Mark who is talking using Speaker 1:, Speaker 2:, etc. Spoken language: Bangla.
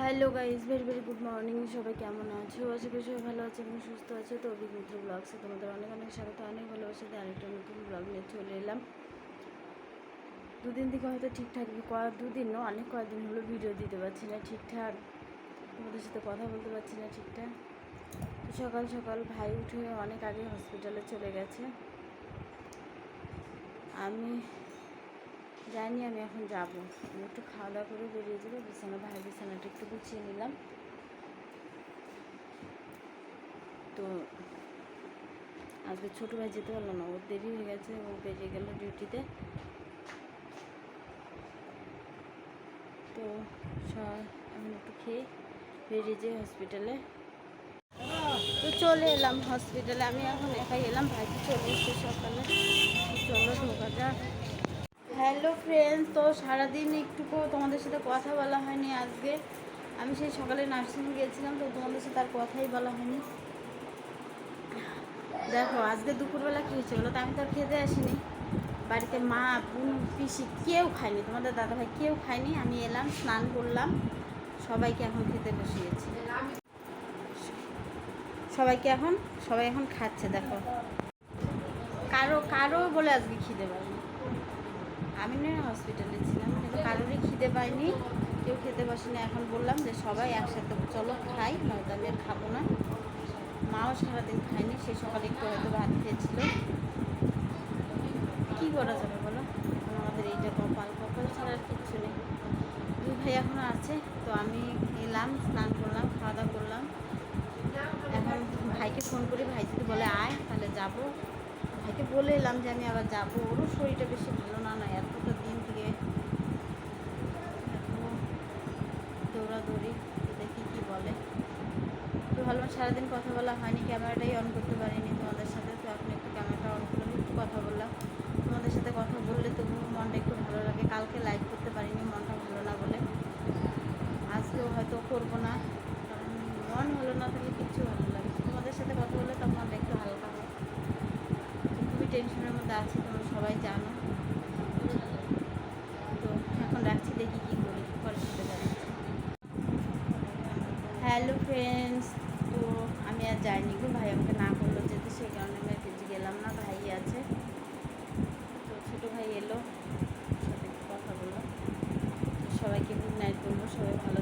Speaker 1: Hello guys very very good morning সবাই কেমন আছো? আশা করি সবাই ভালো আছে এবং সুস্থ আছে। তো অভিমিত্র ব্লগসে তোমাদের অনেক অনেক স্বাগত, অনেক ভালোবাসা দিয়ে আরেকটা নতুন ব্লগ নিয়ে চলে এলাম। দুদিন থেকে হয়তো ঠিকঠাক কয়েক দুদিন না অনেক কয়েকদিন হলো ভিডিও দিতে পারছি না ঠিকঠাক। তোমাদের সাথে কথা বলতে পারছি না ঠিকঠাক। তো সকাল সকাল ভাই উঠে অনেক আগে হসপিটালে চলে গেছে। আমি জানি আমি এখন যাব। আমি একটু খাওয়া দাওয়া করে বেরিয়ে যাব, বিছানা ভাই বিছানাটা একটু গুছিয়ে নিলাম। তো আজকে ছোটো ভাই যেতে পারল না, ওর দেরি হয়ে গেছে, ও বেরিয়ে গেল ডিউটিতে। তো এখন একটু খেয়ে বেরিয়ে যাই হসপিটালে তো চলে এলাম হসপিটালে আমি এখন একাই এলাম ভাইকে চলে এসছে সকালে। চলো, ঢোকা যাক। হ্যালো ফ্রেন্ডস তো সারাদিন একটুকু তোমাদের সাথে কথা বলা হয়নি আজকে। আমি সেই সকালে নার্সিং গিয়েছিলাম তো তোমাদের সাথে আর কথাই বলা হয়নি। দেখো, আজকে দুপুরবেলা কী হয়েছে বলো তো? আমি তো খেতে আসিনি। বাড়িতে মা, বোন, পিসি কেউ খায়নি। তোমাদের দাদাভাই কেউ খায়নি। আমি এলাম, স্নান করলাম। সবাইকে এখন খেতে বসিয়েছি। সবাইকে এখন সবাই এখন খাচ্ছে, দেখো। কারও কারও বলে আজকে খিদে পাইনি আমি না হসপিটালে ছিলাম, কিন্তু কারোরই খিদে পাইনি, কেউ খেতে বসেনি। এখন বললাম যে সবাই একসাথে চলো, খাই, নয়তো আমি আর খাব না। মাও সারাদিন খায়নি, সে সকালে একটু হয়তো ভাত খেয়েছিল। কী করা যাবে বলো? আমাদের এইটা কপাল কপাল ছাড়া আর কিচ্ছু নেই। দুই ভাই এখনও আছে, তো আমি এলাম, স্নান করলাম, খাওয়া দাওয়া করলাম। এখন ভাইকে ফোন করি, ভাই যদি বলে আয়, তাহলে যাব। ভাইকে বলে এলাম যে আমি আবার যাব। ওরও শরীরটা বেশি ভালো না না, এতটা দিন থেকে দৌড়াদৌড়ি দেখি কী বলে। তো ভালো, সারাদিন কথা বলা হয়নি, ক্যামেরাটাই অন করতে পারিনি তোমাদের সাথে, তো এখন একটু ক্যামেরাটা অন করে কথা বললাম তোমাদের সাথে কথা বললে তবু মনটা একটু ভালো লাগে কালকে লাইভ করতে পারিনি মনটা ভালো না বলে আজকেও হয়তো করব না কারণ মন ভালো না থাকলে কিচ্ছু ভালো লাগে না। তোমাদের সাথে কথা বললে তখন মনটা একটু হালকা হয় তো খুবই টেনশনের মধ্যে আছি তোমরা সবাই জানো তো এখন রাখছি দেখি কী করি পরে সাথে জানাচ্ছি হ্যালো ফ্রেন্ডস, তো আমি আর যাইনি গো, ভাই আমাকে না করল যেতে সেই কারণে আমি আর গেলাম না, ভাই আছে। তো ছোটো ভাই এলো সাথে কথা বলল। সবাইকে গুড নাইট বলব, সবাই ভালো